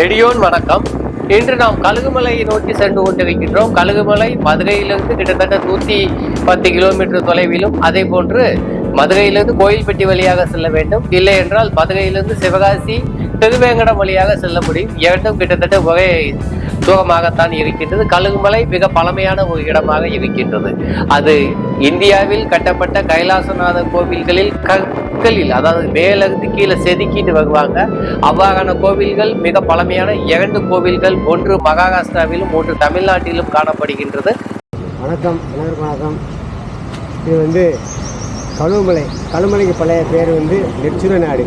நெடியோன் வணக்கம். இன்று நாம் கழுகுமலையை நோக்கி சென்று கொண்டிருக்கின்றோம். கழுகுமலை மதுரையிலிருந்து கிட்டத்தட்ட நூத்தி பத்து கிலோமீட்டர் தொலைவிலும் அதே போன்று மதுரையிலிருந்து கோயில்பட்டி வழியாக செல்ல வேண்டும். இல்லை என்றால் மதுரையிலிருந்து சிவகாசி திருவேங்கடம் வழியாக செல்ல முடியும். இரண்டும் கிட்டத்தட்ட ஒரே தூரமாகத்தான் இருக்கின்றது. கழுகுமலை மிக பழமையான ஒரு இடமாக இருக்கின்றது. அது இந்தியாவில் கட்டப்பட்ட கைலாசநாதர் கோவில்களில் கற்களில் அதாவது மேலிருந்து கீழே செதுக்கிட்டு வருவாங்க. அவ்வாறான கோவில்கள் மிக பழமையான இரண்டு கோவில்கள் ஒன்று மகாராஷ்டிராவிலும் ஒன்று தமிழ்நாட்டிலும் காணப்படுகின்றது. வணக்கம் எல்லாருக்கும் வணக்கம். இது வந்து கழுமலை கழுமலைக்கு பழைய பேர் வந்து நெச்சுர நாடு.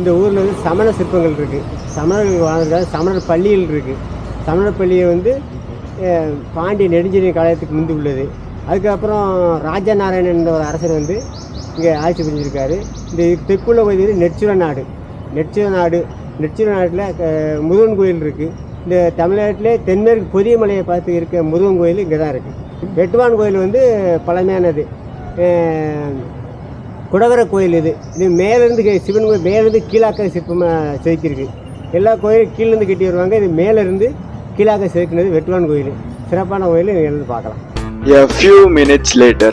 இந்த ஊரில் வந்து சமண சிற்பங்கள் இருக்குது சமணர்கள் வாழ்ந்ததால் சமணர் பள்ளிகள் இருக்குது சமணர் பள்ளியை வந்து பாண்டிய நெடுஞ்செழியன் காலத்துக்கு முந்தி உள்ளது. அதுக்கப்புறம் ராஜநாராயணன் என்ற ஒரு அரசர் வந்து இங்கே ஆட்சி புரிஞ்சிருக்காரு. இந்த தெற்குள்ள பகுதி நெற்சுர நாடு நெற்சுர நாடு நெற்சுர நாட்டில் முருகன் கோயில் இருக்குது இந்த தமிழ்நாட்டிலே தென்மேற்கு பொதிய மலையை பார்த்து இருக்க முருகன் கோயில் இங்கே தான் இருக்குது வெட்டுவான் கோயில் வந்து பழமையானது. அஹ், குடவர கோயில் இது. இது மேலேருந்து சிவன் கோயில் மேலேருந்து கீழாக்க சிற்பமாக செதுக்கியிருக்கு. எல்லா கோயிலும் கீழேருந்து கட்டி வருவாங்க. இது மேலேருந்து கீழாக்க செதுக்கினது வெட்டுவான் கோயில். சிறப்பான கோயில் இங்கே பார்க்கலாம். A few minutes later.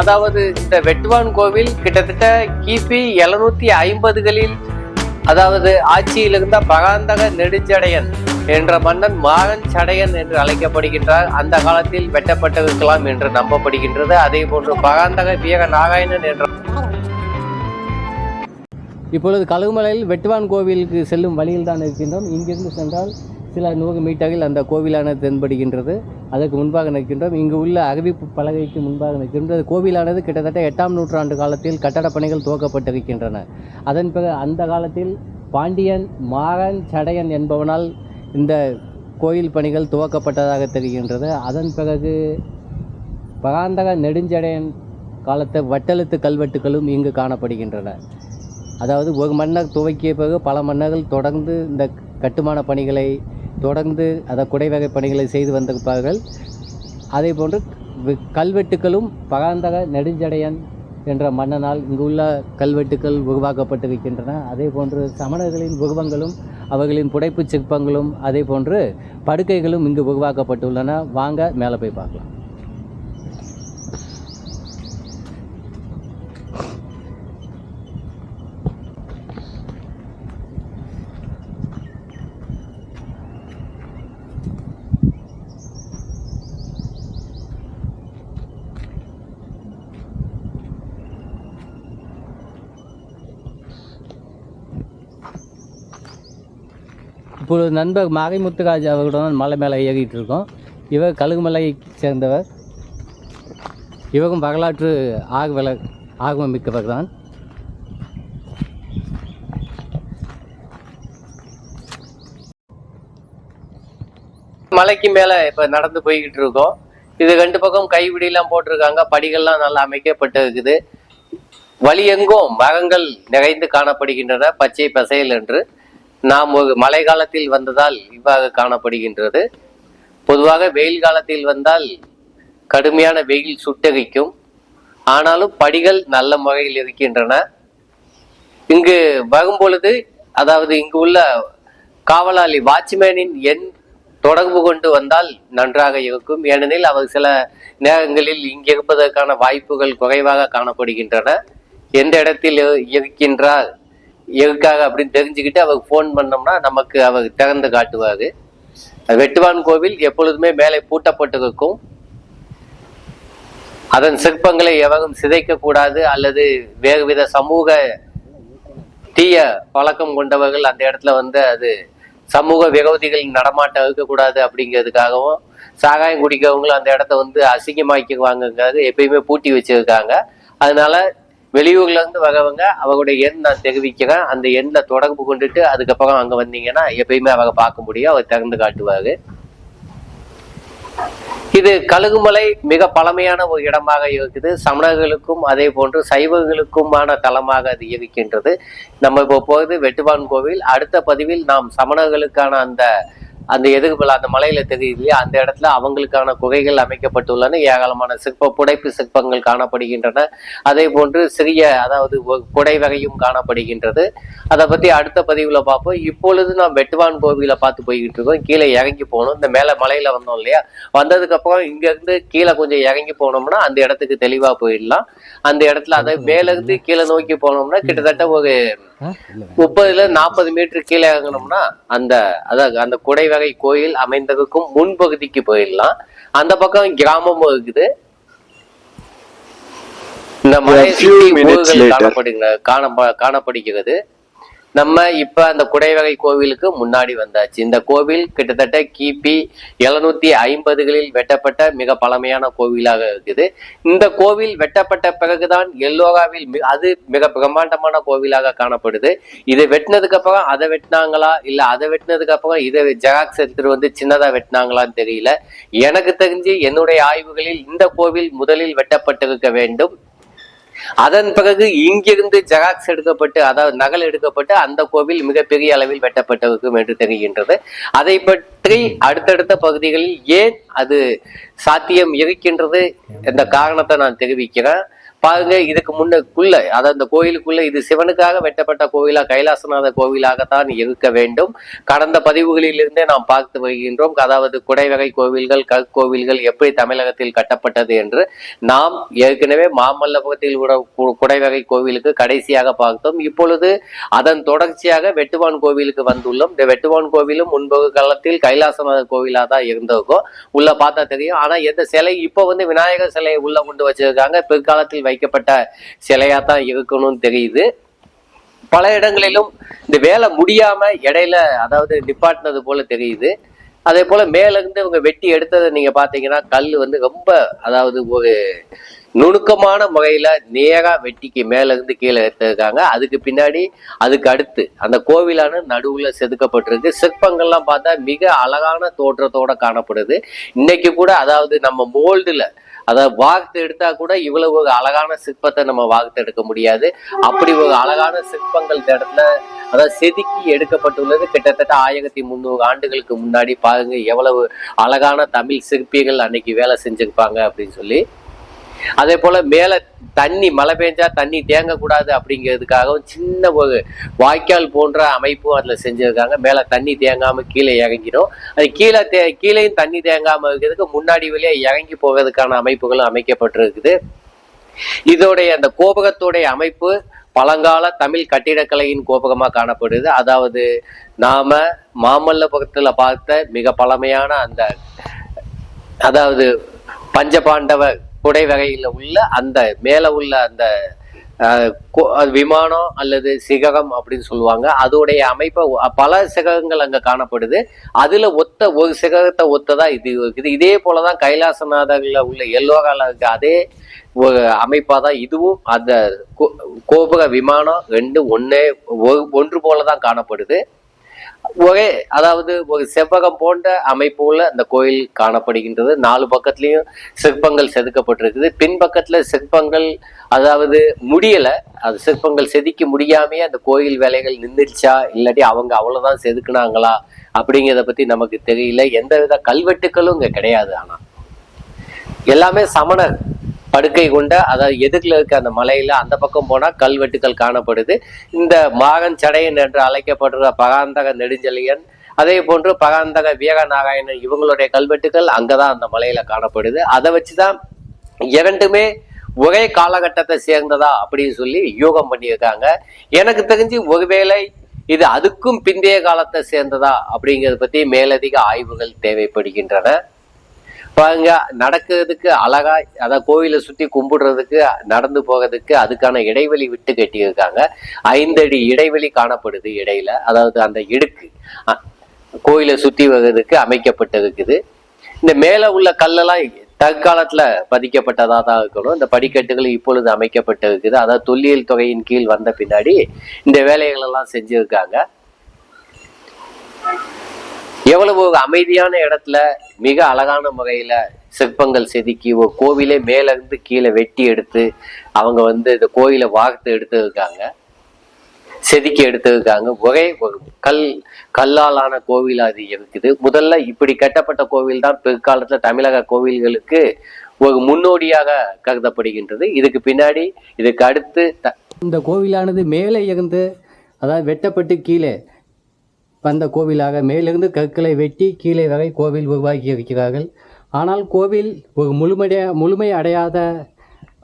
அதாவது இந்த வெட்டுவான் கோவில் கிட்டத்தட்ட கிபி எழுநூத்தி ஐம்பதுகளில் அதாவது ஆட்சியில் இருந்த பகாந்தக நெடுஞ்சடையன் என்ற மன்னன் மாகன் சடையன் என்று அழைக்கப்படுகின்றார். அந்த காலத்தில் வெட்டப்பட்டிருக்கலாம் என்று நம்பப்படுகின்றது. அதே போன்று பகாந்தக வீர நாராயணன் என்ற இப்பொழுது கழுகுமலையில் வெட்டுவான் கோவிலுக்கு செல்லும் வழியில் தான் இருக்கின்றோம். இங்கிருந்து சென்றால் சில நூறு மீட்டரில் அந்த கோவிலானது தென்படுகின்றது. அதற்கு முன்பாக நிற்கின்றோம். இங்கு உள்ள அறிவிப்பு பலகைக்கு முன்பாக நிற்கின்றது. கோவிலானது கிட்டத்தட்ட எட்டாம் நூற்றாண்டு காலத்தில் கட்டடப் பணிகள் துவக்கப்பட்டிருக்கின்றன. அதன் பிறகு அந்த காலத்தில் பாண்டியன் மாறன் சடையன் என்பவனால் இந்த கோயில் பணிகள் துவக்கப்பட்டதாக தெரிகின்றது. அதன் பிறகு பகாந்தக நெடுஞ்சடையன் காலத்து வட்டெழுத்து கல்வெட்டுகளும் இங்கு காணப்படுகின்றன. அதாவது ஒரு மன்னர் துவக்கிய பிறகு பல மன்னர்கள் தொடர்ந்து இந்த கட்டுமான பணிகளை தொடர்ந்து அதை குடைவகை பணிகளை செய்து வந்திருப்பார்கள். அதே போன்று கல்வெட்டுக்களும் பகாந்தக நெடுஞ்சடையன் என்ற மன்னனால் இங்குள்ள கல்வெட்டுக்கள் உருவாக்கப்பட்டிருக்கின்றன. அதே போன்று சமணர்களின் உருவங்களும் அவர்களின் புடைப்புச் சிற்பங்களும் அதே போன்று படுக்கைகளும் இங்கு உருவாக்கப்பட்டுள்ளன. வாங்க மேலே போய் பார்க்கலாம். இப்பொழுது நண்பர் மாரிமுத்துராஜ் அவர்களுடன் மலை மேலே ஏறிட்டு இருக்கோம். இவர் கழுகுமலையை சேர்ந்தவர். இவரும் வரலாற்று ஆர்வல ஆர்வம் மிக்கவர் தான். மலைக்கு மேலே இப்போ நடந்து போய்கிட்டு இருக்கோம். இது ரெண்டு பக்கம் கைவிடியெல்லாம் போட்டிருக்காங்க. படிகள்லாம் நல்லா அமைக்கப்பட்டு இருக்குது. வழி எங்கும் மரங்கள் நிறைந்து காணப்படுகின்றன. பச்சை பசையல் என்று. நாம் ஒரு மழை காலத்தில் வந்ததால் இவ்வாறு காணப்படுகின்றது. பொதுவாக வெயில் காலத்தில் வந்தால் கடுமையான வெயில் சுட்டரிக்கும். ஆனாலும் படிகள் நல்ல முறையில் இருக்கின்றன. இங்கு வரும் பொழுது அதாவது இங்கு உள்ள காவலாளி வாட்ச்மேனின் எண் தொடர்பு கொண்டு வந்தால் நன்றாக இருக்கும். ஏனெனில் அவர் சில நேரங்களில் இங்கு இருப்பதற்கான வாய்ப்புகள் குறைவாக காணப்படுகின்றன. எந்த இடத்தில் இருக்கின்றார்? எதுக்காக அப்படின்னு தெரிஞ்சுக்கிட்டு அவருக்கு ஃபோன் பண்ணோம்னா நமக்கு அவர் திறந்து காட்டுவார். வெட்டுவான் கோவில் எப்பொழுதுமே மேலே பூட்டப்பட்டிருக்கும். அதன் சிற்பங்களை எவரும் சிதைக்க கூடாது அல்லது வேறு வித சமூக தீய பழக்கம் கொண்டவர்கள் அந்த இடத்துல வந்து அது சமூக விரோதிகள் நடமாட்டம் இருக்கக்கூடாது அப்படிங்கிறதுக்காகவும் சாகாயம் குடிக்கிறவங்களும் அந்த இடத்த வந்து அசிங்கமாக்கிக்குவாங்கங்கிறது எப்பயுமே பூட்டி வச்சிருக்காங்க. அதனால வெளியூர்ல இருந்து வரவங்க அவருடைய எண் நான் தெரிவிக்கிறேன் அந்த எண்ணை தொடர்பு கொண்டுட்டு அதுக்கப்புறம் அங்க வந்தீங்கன்னா எப்பயுமே அவரை பார்க்க முடியும். அவர் திறந்து காட்டுவாரு. இது கழுகுமலை மிக பழமையான ஒரு இடமாக இருக்குது. சமணர்களுக்கும் அதே போன்று சைவர்களுக்குமான தலமாக அது இருக்கின்றது. நம்ம இப்போ போகுது வெட்டுவான் கோவில் அடுத்த பதிவில் நாம் சமணர்களுக்கான அந்த அந்த எதிர்பல அந்த மலையில தெரியுது இல்லையா? அந்த இடத்துல அவங்களுக்கான குகைகள் அமைக்கப்பட்டுள்ளன. ஏராளமான சிற்ப புடைப்பு சிற்பங்கள் காணப்படுகின்றன. அதே போன்று சிறிய அதாவது குடை வகையும் காணப்படுகின்றது. அதை பத்தி அடுத்த பதிவுல பார்ப்போம். இப்பொழுது நாம் வெட்டுவான் கோவிலை பார்த்து போய்கிட்டு இருக்கோம். கீழே இறங்கி போகணும். இந்த மேல மலையில வந்தோம் இல்லையா? வந்ததுக்கு அப்புறம் இங்க இருந்து கீழே கொஞ்சம் இறங்கி போனோம்னா அந்த இடத்துக்கு தெளிவா போயிடலாம். அந்த இடத்துல அதை மேல இருந்து கீழே நோக்கி போனோம்னா கிட்டத்தட்ட ஒரு முப்பதுல நாற்பது மீட்டர் கீழே இறங்கினோம்னா அந்த அதாவது அந்த குடை வகை கோயில் அமைந்ததுக்கும் முன்பகுதிக்கு போயிடலாம். அந்த பக்கம் கிராமமும் இருக்குது. இந்த மலை A few minutes later. காணப்படுகிற காண காணப்படுகிறது. நம்ம இப்ப அந்த குடைவகை கோவிலுக்கு முன்னாடி வந்தாச்சு. இந்த கோவில் கிட்டத்தட்ட கிபி எழுநூத்தி ஐம்பதுகளில் வெட்டப்பட்ட மிக பழமையான கோவிலாக இருக்குது. இந்த கோவில் வெட்டப்பட்ட பிறகுதான் எல்லோராவில் அது மிக பிரம்மாண்டமான கோவிலாக காணப்படுது. இதை வெட்டினதுக்கு அப்புறம் அதை வெட்டினாங்களா? இல்ல அதை வெட்டினதுக்கு அப்புறம் இதை ஜெராக்ஸ் எடுத்துட்டு வந்து சின்னதா வெட்டினாங்களான்னு தெரியல. எனக்கு தெரிஞ்சு என்னுடைய ஆய்வுகளில் இந்த கோவில் முதலில் வெட்டப்பட்டிருக்க வேண்டும். அதன் பிறகு இங்கிருந்து ஜெராக்ஸ் எடுக்கப்பட்டு அதாவது நகல் எடுக்கப்பட்டு அந்த கோவில் மிகப்பெரிய அளவில் வெட்டப்பட்டிருக்கும் என்று தெரிகின்றது. அதை பற்றி அடுத்தடுத்த பகுதிகளில் ஏன் அது சாத்தியம் இருக்கின்றது என்ற காரணத்தை நான் தெரிவிக்கிறேன். பாருங்க இதுக்கு முன்னக்குள்ள அதாவது அந்த கோயிலுக்குள்ள இது சிவனுக்காக வெட்டப்பட்ட கோவிலா கைலாசநாத கோவிலாகத்தான் இருக்க வேண்டும். கடந்த பதிவுகளிலிருந்தே நாம் பார்த்து வருகின்றோம் அதாவது குடைவகை கோவில்கள் கற்கோவில்கள் எப்படி தமிழகத்தில் கட்டப்பட்டது என்று. நாம் ஏற்கனவே மாமல்லபுரத்தில் உள்ள குடைவகை கோவிலுக்கு கடைசியாக பார்த்தோம். இப்பொழுது அதன் தொடர்ச்சியாக வெட்டுவான் கோவிலுக்கு வந்துள்ளோம். இந்த வெட்டுவான் கோவிலும் முன்பு காலத்தில் கைலாசநாதர் கோவிலா தான் இருந்திருக்கும் உள்ள பார்த்தா தெரியும். ஆனா எந்த சிலை இப்போ வந்து விநாயகர் சிலையை உள்ள கொண்டு வச்சிருக்காங்க. பிற்காலத்தில் வைக்கப்பட்ட சிலையா தான் இருக்கணும்னு தெரியுது. பல இடங்களிலும் இந்த வேலை முடியாம இடையில அதாவது நிப்பாட்டினது போல தெரியுது. அதே போல மேல இருந்து இவங்க வெட்டி எடுத்ததை நீங்க பாத்தீங்கன்னா கல் வந்து ரொம்ப அதாவது ஒரு நுணுக்கமான முறையில நேரா வெட்டிக்கு மேல இருந்து கீழே எடுத்திருக்காங்க. அதுக்கு பின்னாடி அதுக்கு அடுத்து அந்த கோவிலான நடுவுல செதுக்கப்பட்டிருக்கு. சிற்பங்கள்லாம் பார்த்தா மிக அழகான தோற்றத்தோட காணப்படுது. இன்னைக்கு கூட அதாவது நம்ம மோல்டுல அதாவது வார்த்து எடுத்தா கூட இவ்வளவு ஒரு அழகான சிற்பத்தை நம்ம வார்த்து எடுக்க முடியாது. அப்படி ஒரு அழகான சிற்பங்கள் இந்த இடத்துல அதாவது செதுக்கி எடுக்கப்பட்டுள்ளது. கிட்டத்தட்ட ஆயிரத்தி முந்நூறு ஆண்டுகளுக்கு முன்னாடி பாருங்க எவ்வளவு அழகான தமிழ் சிற்பிகள் அன்னைக்கு வேலை செஞ்சிருப்பாங்க அப்படின்னு சொல்லி. அதே போல மேல தண்ணி மழை பெஞ்சா தண்ணி தேங்கக்கூடாது அப்படிங்கிறதுக்காகவும் சின்ன ஒரு வாய்க்கால் போன்ற அமைப்பும் அதுல செஞ்சிருக்காங்க. மேல தண்ணி தேங்காம கீழே இறங்கிடும். அது கீழே தே கீழேயும் தண்ணி தேங்காம இருக்கிறதுக்கு முன்னாடி வழியாக இறங்கி போவதற்கான அமைப்புகளும் அமைக்கப்பட்டிருக்குது. இதோடைய அந்த கோபகத்துடைய அமைப்பு பழங்கால தமிழ் கட்டிடக்கலையின் கோபகமா காணப்படுது. அதாவது நாம மாமல்லபுரத்துல பார்த்த மிக பழமையான அந்த அதாவது பஞ்சபாண்டவ குடை வகையில் உள்ள அந்த மேலே உள்ள அந்த கோ- விமானம் அல்லது சிகரம் அப்படின்னு சொல்லுவாங்க. அதோடைய அமைப்பை பல சிகரங்கள் அங்கே காணப்படுது. அதில் ஒத்த ஒரு சிகரத்தை ஒத்ததா இது இருக்குது. இதே போலதான் கைலாசநாதரில் உள்ள எல்லோரால இருக்க அதே ஒரு அமைப்பாக தான் இதுவும். அந்த கோ- கோபுர விமானம் ரெண்டு ஒன்றே ஒன்று போல தான் காணப்படுது. ஒரே அதாவது ஒரு செவ்வகம் போன்ற அமைப்புல அந்த கோயில் காணப்படுகின்றது. நாலு பக்கத்துலயும் சிற்பங்கள் செதுக்கப்பட்டிருக்குது. பின்பக்கத்துல சிற்பங்கள் அதாவது முடியல. அது சிற்பங்கள் செதுக்க முடியாமையே அந்த கோயில் வேலைகள் நின்றுச்சா இல்லாட்டி அவங்க அவ்வளவுதான் செதுக்குனாங்களா? அப்படிங்கிறத பத்தி நமக்கு தெரியல. எந்த வித கல்வெட்டுக்களும் இங்க கிடையாது ஆனா. எல்லாமே சமணர். படுக்கை கொண்ட அதாவது எதிரில் இருக்க அந்த மலையில அந்த பக்கம் போனா கல்வெட்டுக்கள் காணப்படுது. இந்த மாகன் சடையன் என்று அழைக்கப்படுற பகாந்தக நெடுஞ்செழியன் அதே போன்று பகாந்தக வீரநாராயணன் இவங்களுடைய கல்வெட்டுக்கள் அங்கதான் அந்த மலையில காணப்படுது. அதை வச்சுதான் இரண்டுமே ஒரே காலகட்டத்தை சேர்ந்ததா அப்படின்னு சொல்லி யூகம் பண்ணியிருக்காங்க. எனக்கு தெரிஞ்சு ஒருவேளை இது அதுக்கும் பிந்தைய காலத்தை சேர்ந்ததா அப்படிங்கிறத பத்தி மேலதிக ஆய்வுகள் தேவைப்படுகின்றன. பாருங்க நடக்கிறதுக்கு அழகா அதாவது கோயிலை சுத்தி கும்பிடுறதுக்கு நடந்து போகிறதுக்கு அதுக்கான இடைவெளி விட்டு கட்டியிருக்காங்க. ஐந்தடி இடைவெளி காணப்படுது இடையில. அதாவது அந்த இடுக்கு கோயிலை சுத்தி வர்றதுக்கு அமைக்கப்பட்டிருக்குது. இந்த மேல உள்ள கல்லெல்லாம் தற்காலத்துல பதிக்கப்பட்டதா தான் இருக்கணும். இந்த படிக்கட்டுகள் இப்பொழுது அமைக்கப்பட்டிருக்குது. அதாவது தொல்லியல் தொகையின் கீழ் வந்த பின்னாடி இந்த வேலைகள் எல்லாம் செஞ்சிருக்காங்க. எவ்வளவு அமைதியான இடத்துல மிக அழகான முறையில சிற்பங்கள் செதுக்கி ஒரு கோவிலே மேல இருந்து கீழே வெட்டி எடுத்து அவங்க வந்து இந்த கோயிலை வார்த்து எடுத்துருக்காங்க. செதுக்கி எடுத்துருக்காங்க. ஒரே ஒரு கல் கல்லாலான கோவில் அது இருக்குது. முதல்ல இப்படி கட்டப்பட்ட கோவில் தான் பிற்காலத்துல தமிழக கோவில்களுக்கு ஒரு முன்னோடியாக கருதப்படுகின்றது. இதுக்கு பின்னாடி இதுக்கு அடுத்து த- இந்த கோவிலானது மேலே இருந்து அதாவது வெட்டப்பட்டு கீழே வந்த கோவிலாக மேலிருந்து கற்களை வெட்டி கீழே வரை கோவில் உருவாக்கி இருக்கிறார்கள் ஆனால் கோவில் ஒரு முழுமைய முழுமை அடையாத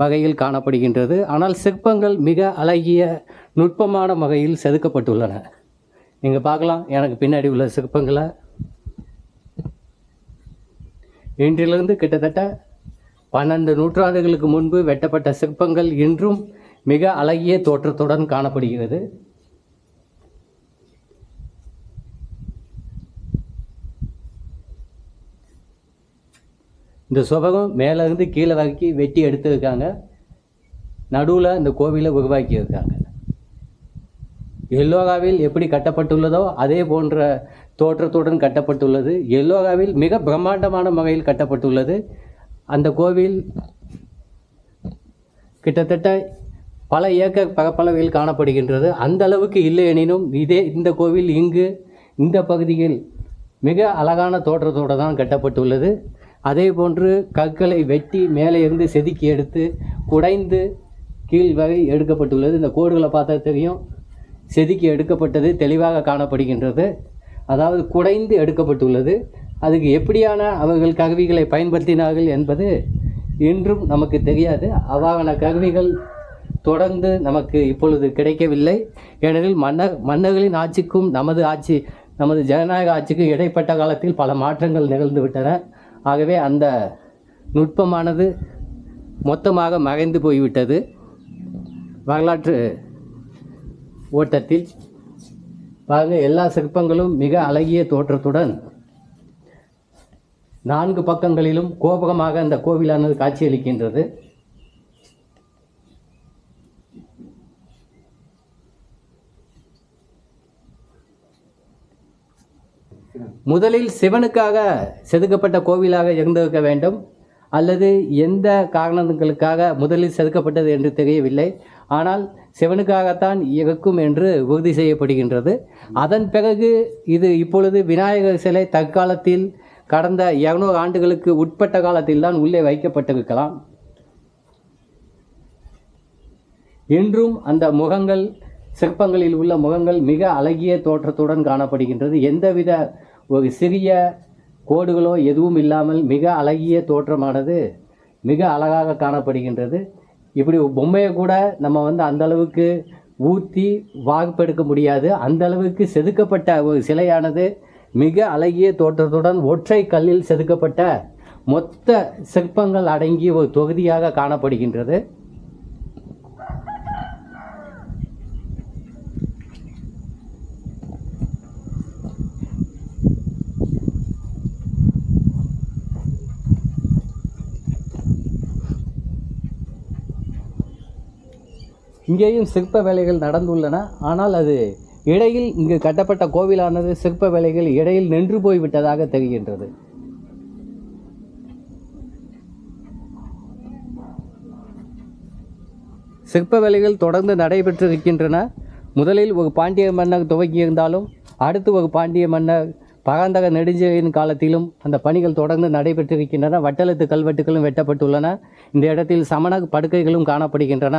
வகையில் காணப்படுகின்றது. ஆனால் சிற்பங்கள் மிக அழகிய நுட்பமான வகையில் செதுக்கப்பட்டுள்ளன. நீங்கள் பார்க்கலாம். எனக்கு பின்னாடி உள்ள சிற்பங்களை. இன்றிலிருந்து கிட்டத்தட்ட பன்னெண்டு நூற்றாண்டுகளுக்கு முன்பு வெட்டப்பட்ட சிற்பங்கள் இன்றும் மிக அழகிய தோற்றத்துடன் காணப்படுகிறது. இந்த சுபகம் மேலேருந்து கீழே வரைக்கும் வெட்டி எடுத்துருக்காங்க. நடுவில் இந்த கோவிலை உருவாக்கி இருக்காங்க எல்லோராவில் எப்படி கட்டப்பட்டுள்ளதோ அதே போன்ற தோற்றத்துடன் கட்டப்பட்டுள்ளது. எல்லோராவில் மிக பிரம்மாண்டமான வகையில் கட்டப்பட்டுள்ளது. அந்த கோவில் கிட்டத்தட்ட பல ஏக்கர் பரப்பளவில் காணப்படுகின்றது. அந்த அளவுக்கு இல்லை எனினும் இதே இந்த கோவில் இங்கு இந்த பகுதியில் மிக அழகான தோற்றத்தோடு தான் கட்டப்பட்டுள்ளது. அதே போன்று கற்களை வெட்டி மேலே இருந்து செதுக்கி எடுத்து குடைந்து கீழ் வகை எடுக்கப்பட்டுள்ளது. இந்த கோடுகளை பார்த்தா தெரியும். செதுக்கி எடுக்கப்பட்டது தெளிவாக காணப்படுகின்றது. அதாவது குடைந்து எடுக்கப்பட்டுள்ளது. அதுக்கு எப்படியான அவர்கள் கருவிகளை பயன்படுத்தினார்கள் என்பது இன்றும் நமக்கு தெரியாது. அவ்வாறான கருவிகள் தொடர்ந்து நமக்கு இப்பொழுது கிடைக்கவில்லை. ஏனெனில் மன்னர் மன்னர்களின் ஆட்சிக்கும் நமது ஆட்சி நமது ஜனநாயக ஆட்சிக்கும் இடைப்பட்ட காலத்தில் பல மாற்றங்கள் நிகழ்ந்து விட்டன. ஆகவே அந்த நுட்பமானது மொத்தமாக மறைந்து போய்விட்டது. வரலாற்று ஓட்டத்தில் பாருங்க எல்லா சிற்பங்களும் மிக அழகிய தோற்றத்துடன் நான்கு பக்கங்களிலும் கோபகமாக அந்த கோவிலானது காட்சியளிக்கின்றது. முதலில் சிவனுக்காக செதுக்கப்பட்ட கோவிலாக இருந்திருக்க வேண்டும். அல்லது எந்த காரணங்களுக்காக முதலில் செதுக்கப்பட்டது என்று தெரியவில்லை. ஆனால் சிவனுக்காகத்தான் இருக்கும் என்று உறுதி செய்யப்படுகின்றது. அதன் பிறகு இது இப்பொழுது விநாயகர் சிலை தற்காலத்தில் கடந்த இரநூறு ஆண்டுகளுக்கு உட்பட்ட காலத்தில் தான் உள்ளே வைக்கப்பட்டிருக்கலாம். இன்றும் அந்த முகங்கள் சிற்பங்களில் உள்ள முகங்கள் மிக அழகிய தோற்றத்துடன் காணப்படுகின்றது. எந்தவித ஒரு சிறிய கோடுகளோ எதுவும் இல்லாமல் மிக அழகிய தோற்றமானது மிக அழகாக காணப்படுகின்றது. இப்படி பொம்மையை கூட நம்ம வந்து அந்த அளவுக்கு ஊற்றி வாகுப்பெடுக்க முடியாது. அந்த அளவுக்கு செதுக்கப்பட்ட ஒரு சிலையானது மிக அழகிய தோற்றத்துடன் ஒற்றை கல்லில் செதுக்கப்பட்ட மொத்த சிற்பங்கள் அடங்கிய ஒரு தொகுதியாக காணப்படுகின்றது. இங்கேயும் சிற்ப வேலைகள் நடந்துள்ளன. ஆனால் அது இடையில் இங்கு கட்டப்பட்ட கோவிலானது சிற்ப வேலைகள் இடையில் நின்று போய்விட்டதாக தெரிகின்றது. சிற்ப வேலைகள் தொடர்ந்து நடைபெற்றிருக்கின்றன. முதலில் ஒரு பாண்டிய மன்னர் துவங்கியிருந்தாலும் அடுத்து ஒரு பாண்டிய மன்னர் பகாந்தக நெடுஞ்செழியின் காலத்திலும் அந்த பணிகள் தொடர்ந்து நடைபெற்றிருக்கின்றன. வட்டெழுத்து கல்வெட்டுகளும் வெட்டப்பட்டுள்ளன. இந்த இடத்தில் சமண படுக்கைகளும் காணப்படுகின்றன.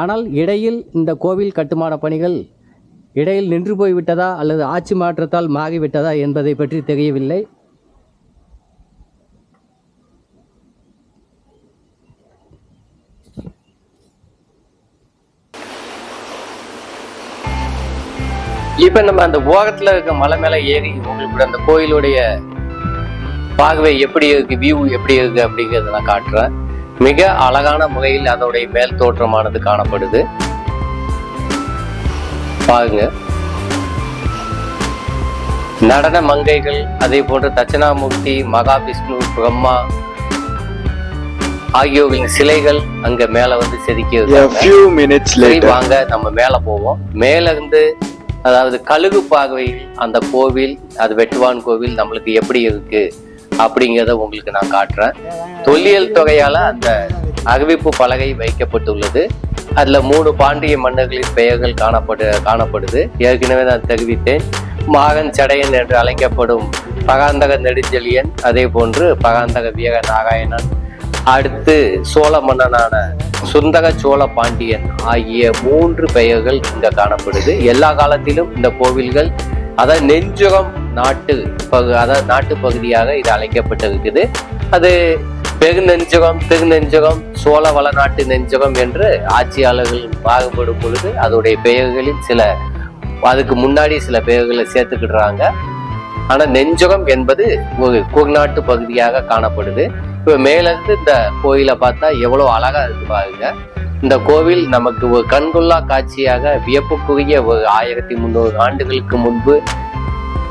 ஆனால் இடையில் இந்த கோவில் கட்டுமான பணிகள் இடையில் நின்று போய்விட்டதா அல்லது ஆட்சி மாற்றத்தால் மாறிவிட்டதா என்பதை பற்றி தெரியவில்லை. இப்ப நம்ம அந்த ஓரத்துல இருக்க மலை மேல ஏறி உங்களுக்கு அந்த கோயிலுடைய பார்வை எப்படி இருக்கு வியூ எப்படி இருக்கு அப்படிங்கறத நான் காட்டுறேன். மிக அழகான முறையில் அதோடைய மேல் தோற்றமானது காணப்படுது. பாருங்க. நடன மங்கைகள் அதே போன்று தட்சிணாமூர்த்தி மகாவிஷ்ணு பிரம்மா ஆகியோரின் சிலைகள் அங்க மேல வந்து செதுக்கி. வாங்க நம்ம மேல போவோம். மேல இருந்து அதாவது கழுகு பார்வையில் அந்த கோவில் அது வெட்டுவான் கோவில் நம்மளுக்கு எப்படி இருக்கு? அப்படிங்கிறத உங்களுக்கு நான் காட்டுறேன். தொல்லியல் தொகையால அந்த அகவிப்பு பலகை வைக்கப்பட்டுள்ளது. அதில் மூணு பாண்டிய மன்னர்களின் பெயர்கள் காணப்படு காணப்படுது. ஏற்கனவே நான் தெரிவித்தேன். மாகன் சடையன் என்று அழைக்கப்படும் பகாந்தக நெடுஞ்செழியன் அதே போன்று பகாந்தக வீர நாராயணன் அடுத்து சோழ மன்னனான சுந்தக சோழ பாண்டியன் ஆகிய மூன்று பெயர்கள் இங்க காணப்படுது. எல்லா காலத்திலும் இந்த கோவில்கள் அதாவது நெஞ்சுகம் நாட்டு பகு அதாவது நாட்டு பகுதியாக இது அழைக்கப்பட்டிருக்குது. அது பெருநெஞ்சகம் திருநெஞ்சகம் சோழ வளநாட்டு நெஞ்சகம் என்று ஆட்சியாளர்கள் பாகுபடும் பொழுது அதோடைய பெயர்களில் சில அதுக்கு முன்னாடி சில பெயர்களை சேர்த்துக்கிடுறாங்க. ஆனால் நெஞ்சகம் என்பது ஒரு குறுநாட்டு பகுதியாக காணப்படுது. இப்போ மேலேருந்து இந்த கோயிலை பார்த்தா எவ்வளோ அழகாக இருக்கு பாருங்க. இந்த கோவில் நமக்கு ஒரு கண்கொள்ளா காட்சியாக வியப்புக்குரிய ஒரு ஆயிரத்தி முந்நூறு ஆண்டுகளுக்கு முன்பு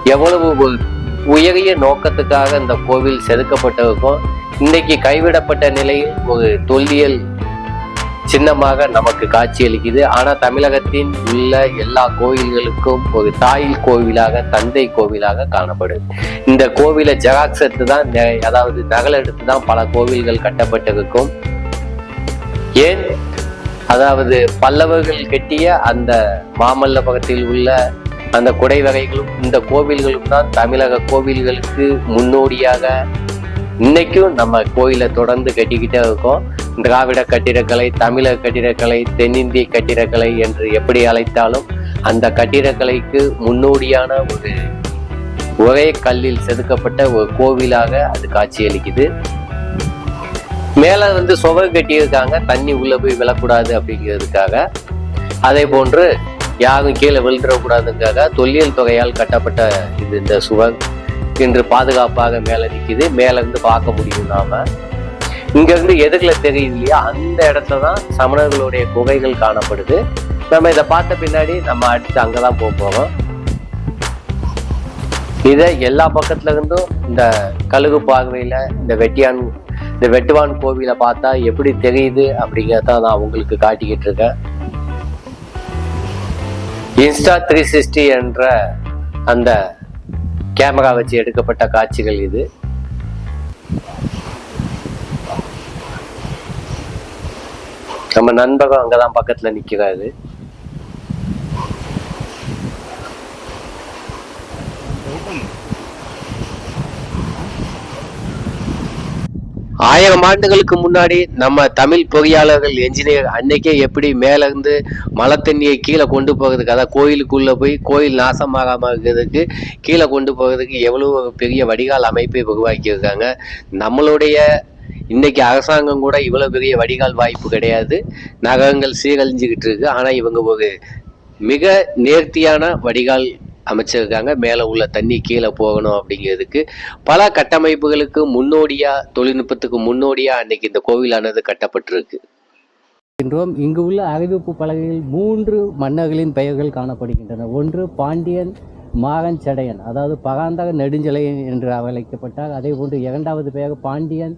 எவ்வளவு உயரிய நோக்கத்துக்காக இந்த கோவில் செதுக்கப்பட்டிருக்கும். இன்னைக்கு கைவிடப்பட்ட நிலையில் ஒரு தொல்லியல் சின்னமாக நமக்கு காட்சியளிக்குது ஆனால் தமிழகத்தின் உள்ள எல்லா கோயில்களுக்கும் ஒரு தாய் கோவிலாக தந்தை கோவிலாக காணப்படுது. இந்த கோவிலை ஜெராக்ஸ் எடுத்து தான் நெ- அதாவது நகல் எடுத்து தான் பல கோவில்கள் கட்டப்பட்டிருக்கும். ஏன்? அதாவது பல்லவர்கள் கட்டிய அந்த மாமல்லபுரத்தில் உள்ள அந்த குடை வகைகளும் இந்த கோவில்களும் தான் தமிழக கோவில்களுக்கு முன்னோடியாக இன்னைக்கும் நம்ம கோயிலை தொடர்ந்து கட்டிக்கிட்டே இருக்கோம். திராவிட கட்டிடக்கலை தமிழக கட்டிடக்கலை தென்னிந்திய கட்டிடக்கலை என்று எப்படி அழைத்தாலும் அந்த கட்டிடக்கலைக்கு முன்னோடியான ஒரு ஒரே கல்லில் செதுக்கப்பட்ட ஒரு கோவிலாக அது காட்சியளிக்குது. மேலே வந்து சுவர் கட்டியிருக்காங்க. தண்ணி உள்ளே போய் விழக்கூடாது அப்படிங்கிறதுக்காக. அதே போன்று யாரும் கீழே விழுந்துடக்கூடாதுக்காக தொல்லியல் தொகையால் கட்டப்பட்ட இது இந்த சுவர் இன்று பாதுகாப்பாக மேலே நிற்கிது மேலேருந்து பார்க்க முடியும் நாம. இங்கேருந்து எதுக்குல தெரியுது இல்லையா அந்த இடத்துல தான் சமணர்களுடைய குகைகள் காணப்படுது. நம்ம இதை பார்த்த பின்னாடி நம்ம அடுத்து அங்கதான் போக போகிறோம் இதை எல்லா பக்கத்துல இருந்தும் இந்த கழுகு பார்வையில் இந்த வெட்டியான் இந்த வெட்டுவான் கோவிலை பார்த்தா எப்படி தெரியுது அப்படிங்கிறத நான் உங்களுக்கு காட்டிக்கிட்டு இருக்கேன். இன்ஸ்டா த்ரீ சிக்ஸ்டி என்ற அந்த கேமரா வச்சு எடுக்கப்பட்ட காட்சிகள் இது. நம்ம நண்பகம் அங்கதான் பக்கத்துல நிக்கிறாரு. ஆயிரம் ஆண்டுகளுக்கு முன்னாடி நம்ம தமிழ் பொறியாளர்கள் என்ஜினியர் அன்னைக்கே எப்படி மேலேருந்து மழை தண்ணியை கீழே கொண்டு போகிறதுக்கு அதாவது கோயிலுக்குள்ளே போய் கோயில் நாசமாகாமல் இருக்கிறதுக்கு கீழே கொண்டு போகிறதுக்கு எவ்வளோ பெரிய வடிகால் அமைப்பை உருவாக்கியிருக்காங்க. நம்மளுடைய இன்னைக்கு அரசாங்கம் கூட இவ்வளோ பெரிய வடிகால் வாய்ப்பு கிடையாது. நகரங்கள் சீரழிஞ்சுக்கிட்டு இருக்கு. ஆனால் இவங்க ஒரு மிக நேர்த்தியான வடிகால் அமைச்சிருக்காங்க. மேலே உள்ள தண்ணி கீழே போகணும் அப்படிங்கிறதுக்கு பல கட்டமைப்புகளுக்கு முன்னோடியாக தொழில்நுட்பத்துக்கு முன்னோடியாக அன்னைக்கு இந்த கோவிலானது கட்டப்பட்டிருக்கு. என்றோம் இங்கு உள்ள அறிவிப்பு பலகையில் மூன்று மன்னர்களின் பெயர்கள் காணப்படுகின்றன. ஒன்று பாண்டியன் மாகன் சடையன் அதாவது பகாந்தக நெடுஞ்செலையன் என்று அழைக்கப்பட்டார். அதே போன்று இரண்டாவது பெயர் பாண்டியன்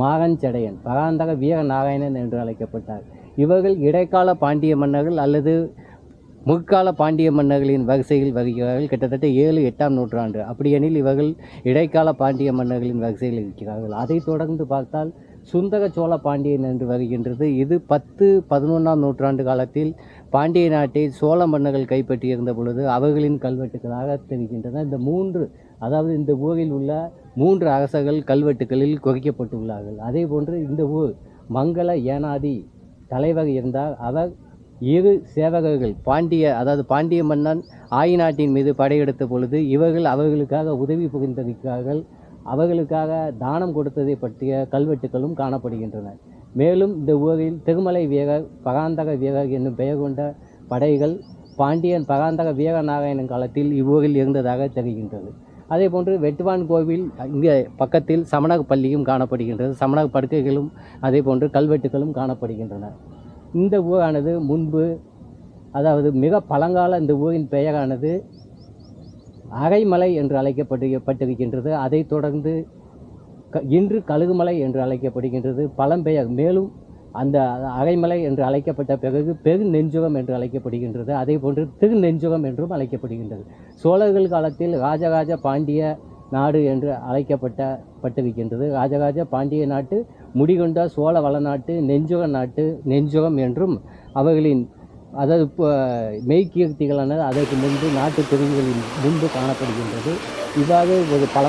மாகன் சடையன் பகாந்தக வீர நாராயணன் என்று அழைக்கப்பட்டார். இவர்கள் இடைக்கால பாண்டிய மன்னர்கள் அல்லது முற்கால பாண்டிய மன்னர்களின் வரிசையில் வருகிறார்கள். கிட்டத்தட்ட ஏழு எட்டாம் நூற்றாண்டு. அப்படியெனில் இவர்கள் இடைக்கால பாண்டிய மன்னர்களின் வரிசையில் இருக்கிறார்கள். அதைத் தொடர்ந்து பார்த்தால் சுந்தர சோழ பாண்டியன் என்று வருகின்றது. இது பத்து பதினொன்றாம் நூற்றாண்டு காலத்தில் பாண்டிய நாட்டை சோழ மன்னர்கள் கைப்பற்றியிருந்த பொழுது அவர்களின் கல்வெட்டுகளாக தெரிகின்றன. இந்த மூன்று அதாவது இந்த ஊரில் உள்ள மூன்று அரசர்கள் கல்வெட்டுகளில் குறிக்கப்பட்டுள்ளார்கள். அதே போன்று இந்த ஊர் மங்கள ஏனாதி தலைவர் இருந்தார். அவர் இரு சேவகர்கள் பாண்டிய அதாவது பாண்டிய மன்னன் ஆயி நாட்டின் மீது படையெடுத்த பொழுது இவர்கள் அவர்களுக்காக உதவி புரிந்திருக்கிறார்கள் அவர்களுக்காக தானம் கொடுத்ததை பற்றிய கல்வெட்டுகளும் காணப்படுகின்றன. மேலும் இந்த ஊரில் திருமலை வீரர் பகாந்தக வீரர் என்னும் பெயர் கொண்ட படைகள் பாண்டியன் பகாந்தக வீரநாராயணன் காலத்தில் இவ்வூரில் இருந்ததாக தெரிகின்றது. அதே போன்று வெட்டுவான் கோவில் இங்கே பக்கத்தில் சமணக பள்ளியும் காணப்படுகின்றது. சமணக படுக்கைகளும் அதே போன்று கல்வெட்டுகளும் காணப்படுகின்றன. இந்த ஊரானது முன்பு அதாவது மிக பழங்கால இந்த ஊரின் பெயரானது அரைமலை என்று அழைக்கப்பட்டு பட்டிருக்கின்றது. அதைத் தொடர்ந்து க- இன்று கழுகுமலை என்று அழைக்கப்படுகின்றது. பழம்பெயர் மேலும் அந்த அரைமலை என்று அழைக்கப்பட்ட பிறகு பெரு நெஞ்சுகம் என்று அழைக்கப்படுகின்றது. அதே போன்று திரு நெஞ்சுகம் என்றும் அழைக்கப்படுகின்றது. சோழர்கள் காலத்தில் ராஜராஜ பாண்டிய நாடு என்று அழைக்கப்பட்ட பட்டிருக்கின்றது ராஜராஜ பாண்டிய நாட்டு முடிகொண்ட சோழ வளநாட்டு நெஞ்சுக நாட்டு நெஞ்சுகம் என்றும் அவர்களின் அதாவது இப்போ மெய்கீர்த்திகளானது அதற்கு முன்பு நாட்டு பிரிவுகளின் முன்பு காணப்படுகின்றது. இவ்வாறு ஒரு பல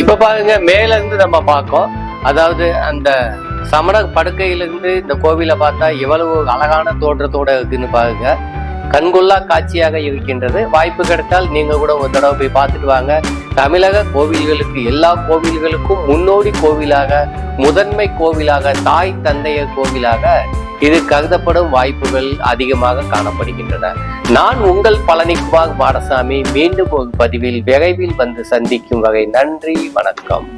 இப்ப பாருங்க மேல இருந்து நம்ம பார்க்கோம். அதாவது அந்த சமண படுக்கையிலிருந்து இந்த கோவிலை பார்த்தா எவ்வளவு அழகான தோற்றத்தோட இருக்குன்னு பாருங்க. கண்கொள்ளா காட்சியாக இருக்கின்றது. வாய்ப்பு கிடைத்தால் நீங்க கூட ஒரு தடவை போய் பார்த்துட்டு வாங்க. தமிழக கோவில்களுக்கு எல்லா கோவில்களுக்கும் முன்னோடி கோவிலாக முதன்மை கோவிலாக தாய் தந்தைய கோவிலாக இது கருதப்படும் வாய்ப்புகள் அதிகமாக காணப்படுகின்றன. நான் உங்கள் பழனிக்குமார் பாடசாமி மீண்டும் ஒரு பதிவில் விரைவில் வந்து சந்திக்கும் வகை நன்றி வணக்கம்.